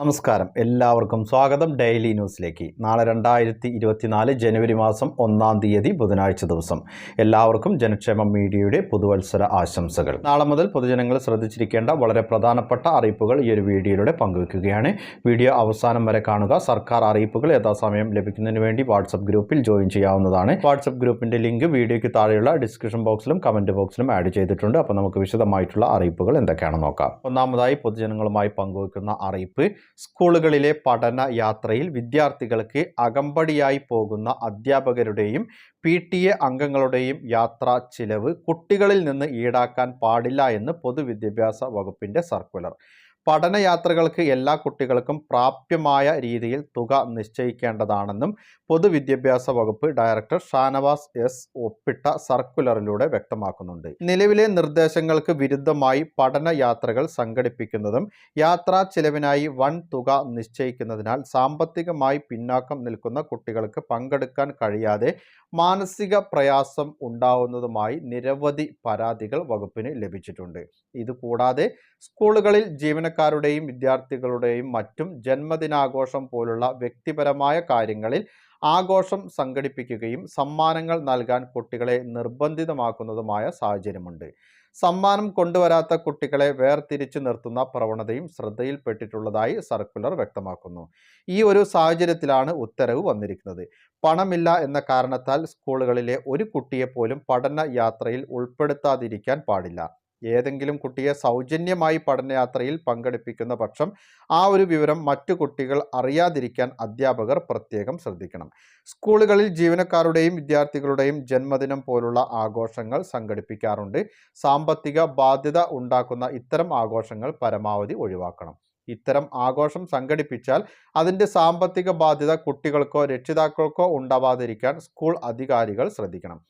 നമസ്കാരം. എല്ലാവർക്കും സ്വാഗതം ഡെയിലി ന്യൂസിലേക്ക്. നാളെ രണ്ടായിരത്തി ഇരുപത്തിനാല് ജനുവരി മാസം ഒന്നാം തീയതി ബുധനാഴ്ച ദിവസം. എല്ലാവർക്കും ജനക്ഷേമ മീഡിയയുടെ പുതുവത്സര ആശംസകൾ. നാളെ മുതൽ പൊതുജനങ്ങൾ ശ്രദ്ധിച്ചിരിക്കേണ്ട വളരെ പ്രധാനപ്പെട്ട അറിയിപ്പുകൾ ഈ ഒരു വീഡിയോയിലൂടെ പങ്കുവയ്ക്കുകയാണ് വീഡിയോ അവസാനം വരെ കാണുക. സർക്കാർ അറിയിപ്പുകൾ യഥാസമയം ലഭിക്കുന്നതിന് വേണ്ടി വാട്സപ്പ് ഗ്രൂപ്പിൽ ജോയിൻ ചെയ്യാവുന്നതാണ്. വാട്സപ്പ് ഗ്രൂപ്പിന്റെ ലിങ്ക് വീഡിയോയ്ക്ക് താഴെയുള്ള ഡിസ്ക്രിപ്ഷൻ ബോക്സിലും കമന്റ് ബോക്സിലും ആഡ് ചെയ്തിട്ടുണ്ട്. അപ്പോൾ നമുക്ക് വിശദമായിട്ടുള്ള അറിയിപ്പുകൾ എന്തൊക്കെയാണെന്ന് നോക്കാം. ഒന്നാമതായി പൊതുജനങ്ങളുമായി പങ്കുവയ്ക്കുന്ന അറിയിപ്പ്. സ്കൂളുകളിലെ പഠന യാത്രയിൽ വിദ്യാർത്ഥികൾക്ക് അകമ്പടിയായി പോകുന്ന അധ്യാപകരുടെയും പി ടി എ അംഗങ്ങളുടെയും യാത്രാ ചിലവ് കുട്ടികളിൽ നിന്ന് ഈടാക്കാൻ പാടില്ല എന്ന് പൊതുവിദ്യാഭ്യാസ വകുപ്പിന്റെ സർക്കുലർ. പഠനയാത്രകൾക്ക് എല്ലാ കുട്ടികൾക്കും പ്രാപ്യമായ രീതിയിൽ തുക നിശ്ചയിക്കേണ്ടതാണെന്നും പൊതുവിദ്യാഭ്യാസ വകുപ്പ് ഡയറക്ടർ ഷാനവാസ് എസ് ഒപ്പിട്ട സർക്കുലറിലൂടെ വ്യക്തമാക്കുന്നുണ്ട്. നിലവിലെ നിർദ്ദേശങ്ങൾക്ക് വിരുദ്ധമായി പഠനയാത്രകൾ സംഘടിപ്പിക്കുന്നതും യാത്രാ ചിലവിനായി വൻ തുക നിശ്ചയിക്കുന്നതിനാൽ സാമ്പത്തികമായി പിന്നാക്കം നിൽക്കുന്ന കുട്ടികൾക്ക് പങ്കെടുക്കാൻ കഴിയാതെ മാനസിക പ്രയാസം ഉണ്ടാവുന്നതുമായി നിരവധി പരാതികൾ വകുപ്പിന് ലഭിച്ചിട്ടുണ്ട്. ഇതുകൂടാതെ സ്കൂളുകളിൽ ജീവനക്കാരുടെയും വിദ്യാർത്ഥികളുടെയും മറ്റും ജന്മദിനാഘോഷം പോലുള്ള വ്യക്തിപരമായ കാര്യങ്ങളിൽ ആഘോഷം സംഘടിപ്പിക്കുകയും സമ്മാനങ്ങൾ നൽകാൻ കുട്ടികളെ നിർബന്ധിതമാക്കുന്നതുമായ സാഹചര്യമുണ്ട്. സമ്മാനം കൊണ്ടുവരാത്ത കുട്ടികളെ വേർതിരിച്ചു നിർത്തുന്ന പ്രവണതയും ശ്രദ്ധയിൽപ്പെട്ടിട്ടുള്ളതായി സർക്കുലർ വ്യക്തമാക്കുന്നു. ഈ ഒരു സാഹചര്യത്തിലാണ് ഉത്തരവ് വന്നിരിക്കുന്നത്. പണമില്ല എന്ന കാരണത്താൽ സ്കൂളുകളിലെ ഒരു കുട്ടിയെപ്പോലും പഠന യാത്രയിൽ ഉൾപ്പെടുത്താതിരിക്കാൻ പാടില്ല. ഏതെങ്കിലും കുട്ടിയെ സൗജന്യമായി പഠനയാത്രയിൽ പങ്കെടുപ്പിക്കുന്ന പക്ഷം ആ ഒരു വിവരം മറ്റു കുട്ടികൾ അറിയാതിരിക്കാൻ അധ്യാപകർ പ്രത്യേകം ശ്രദ്ധിക്കണം. സ്കൂളുകളിൽ ജീവനക്കാരുടെയും വിദ്യാർത്ഥികളുടെയും ജന്മദിനം പോലുള്ള ആഘോഷങ്ങൾ സംഘടിപ്പിക്കാറുണ്ട്. സാമ്പത്തിക ബാധ്യത ഉണ്ടാക്കുന്ന ഇത്തരം ആഘോഷങ്ങൾ പരമാവധി ഒഴിവാക്കണം. ഇത്തരം ആഘോഷം സംഘടിപ്പിച്ചാൽ അതിന്റെ സാമ്പത്തിക ബാധ്യത കുട്ടികൾക്കോ രക്ഷിതാക്കൾക്കോ ഉണ്ടാവാതിരിക്കാൻ സ്കൂൾ അധികാരികൾ ശ്രദ്ധിക്കണം.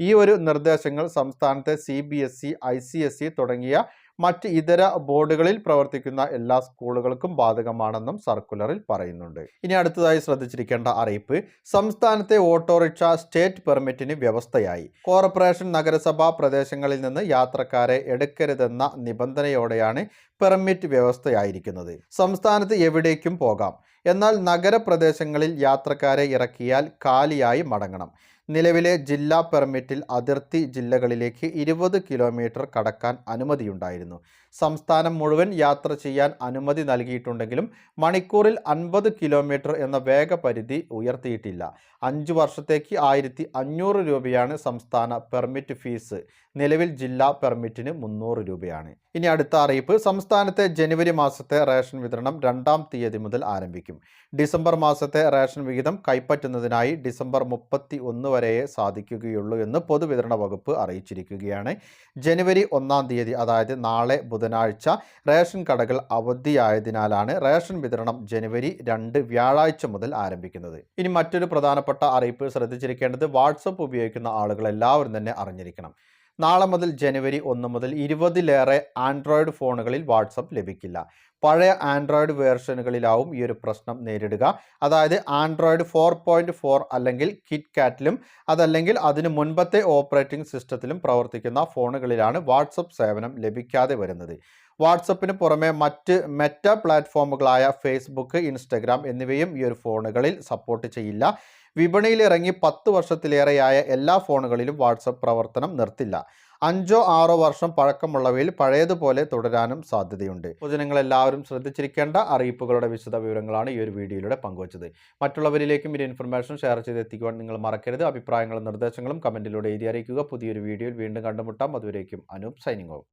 ഈ ഒരു നിർദ്ദേശങ്ങൾ സംസ്ഥാനത്തെ C B S E I C S E തുടങ്ങിയ മറ്റ് ഇതര ബോർഡുകളിൽ പ്രവർത്തിക്കുന്ന എല്ലാ സ്കൂളുകൾക്കും ബാധകമാണെന്നും സർക്കുലറിൽ പറയുന്നുണ്ട്. ഇനി അടുത്തതായി ശ്രദ്ധിച്ചിരിക്കേണ്ട അറിയിപ്പ് സംസ്ഥാനത്തെ ഓട്ടോറിക്ഷ സ്റ്റേറ്റ് പെർമിറ്റിന് വ്യവസ്ഥയായി. കോർപ്പറേഷൻ നഗരസഭാ പ്രദേശങ്ങളിൽ നിന്ന് യാത്രക്കാരെ എടുക്കരുതെന്ന നിബന്ധനയോടെയാണ് പെർമിറ്റ് വ്യവസ്ഥയായിരിക്കുന്നത്. സംസ്ഥാനത്ത് എവിടേക്കും പോകാം. എന്നാൽ നഗരപ്രദേശങ്ങളിൽ യാത്രക്കാരെ ഇറക്കിയാൽ കാലിയായി മടങ്ങണം. നിലവിലെ ജില്ലാ പെർമിറ്റിൽ അതിർത്തി ജില്ലകളിലേക്ക് ഇരുപത് കിലോമീറ്റർ കടക്കാൻ അനുമതിയുണ്ടായിരുന്നു. സംസ്ഥാനം മുഴുവൻ യാത്ര ചെയ്യാൻ അനുമതി നൽകിയിട്ടുണ്ടെങ്കിലും മണിക്കൂറിൽ അൻപത് കിലോമീറ്റർ എന്ന വേഗപരിധി ഉയർത്തിയിട്ടില്ല. അഞ്ചു വർഷത്തേക്ക് ആയിരത്തി അഞ്ഞൂറ് രൂപയാണ് സംസ്ഥാന പെർമിറ്റ് ഫീസ്. നിലവിൽ ജില്ലാ പെർമിറ്റിന് മുന്നൂറ് രൂപയാണ്. ഇനി അടുത്ത അറിയിപ്പ്. സംസ്ഥാനത്തെ ജനുവരി മാസത്തെ റേഷൻ വിതരണം രണ്ടാം തീയതി മുതൽ ആരംഭിക്കും. ഡിസംബർ മാസത്തെ റേഷൻ വിഹിതം കൈപ്പറ്റുന്നതിനായി ഡിസംബർ മുപ്പത്തി ഒന്ന് വരെയേ സാധിക്കുകയുള്ളൂ എന്ന് പൊതുവിതരണ വകുപ്പ് അറിയിച്ചിരിക്കുകയാണ്. ജനുവരി ഒന്നാം തീയതി അതായത് നാളെ ബുധനാഴ്ച റേഷൻ കടകൾ അവധിയായതിനാലാണ് റേഷൻ വിതരണം ജനുവരി രണ്ട് വ്യാഴാഴ്ച മുതൽ ആരംഭിക്കുന്നത്. ഇനി മറ്റൊരു പ്രധാനപ്പെട്ട അറിയിപ്പ് ശ്രദ്ധിച്ചിരിക്കേണ്ടത് വാട്സപ്പ് ഉപയോഗിക്കുന്ന ആളുകൾ എല്ലാവരും തന്നെ അറിഞ്ഞിരിക്കണം. നാളെ മുതൽ ജനുവരി ഒന്ന് മുതൽ ഇരുപതിലേറെ ആൻഡ്രോയിഡ് ഫോണുകളിൽ വാട്സപ്പ് ലഭിക്കില്ല. പഴയ ആൻഡ്രോയിഡ് വേർഷനുകളിലാവും ഈ ഒരു പ്രശ്നം നേരിടുക. അതായത് ആൻഡ്രോയിഡ് ഫോർ പോയിന്റ് ഫോർ അല്ലെങ്കിൽ കിറ്റ് കാറ്റിലും അതല്ലെങ്കിൽ അതിന് മുൻപത്തെ ഓപ്പറേറ്റിംഗ് സിസ്റ്റത്തിലും പ്രവർത്തിക്കുന്ന ഫോണുകളിലാണ് വാട്സപ്പ് സേവനം ലഭിക്കാതെ വരുന്നത്. വാട്സപ്പിന് പുറമെ മറ്റ് മെറ്റ പ്ലാറ്റ്ഫോമുകളായ ഫേസ്ബുക്ക് ഇൻസ്റ്റഗ്രാം എന്നിവയും ഈ ഒരു ഫോണുകളിൽ സപ്പോർട്ട് ചെയ്യില്ല. വിപണിയിൽ ഇറങ്ങി പത്ത് വർഷത്തിലേറെയായ എല്ലാ ഫോണുകളിലും വാട്സപ്പ് പ്രവർത്തനം നിർത്തില്ല. അഞ്ചോ ആറോ വർഷം പഴക്കമുള്ളവയിൽ പഴയതുപോലെ തുടരാനും സാധ്യതയുണ്ട്. പൊതുജനങ്ങൾ എല്ലാവരും ശ്രദ്ധിച്ചിരിക്കേണ്ട അറിയിപ്പുകളുടെ വിശദ വിവരങ്ങളാണ് ഈ ഒരു വീഡിയോയിലൂടെ പങ്കുവച്ചത്. മറ്റുള്ളവരിലേക്കും ഈ ഇൻഫർമേഷൻ ഷെയർ ചെയ്തെത്തിക്കുവാൻ നിങ്ങൾ മറക്കരുത്. അഭിപ്രായങ്ങളും നിർദ്ദേശങ്ങളും കമന്റിലൂടെ എഴുതി അറിയിക്കുക. പുതിയൊരു വീഡിയോയിൽ വീണ്ടും കണ്ടുമുട്ടാം. അതുവരേക്കും അനൂപ് സൈനിങ് ഓഫ്.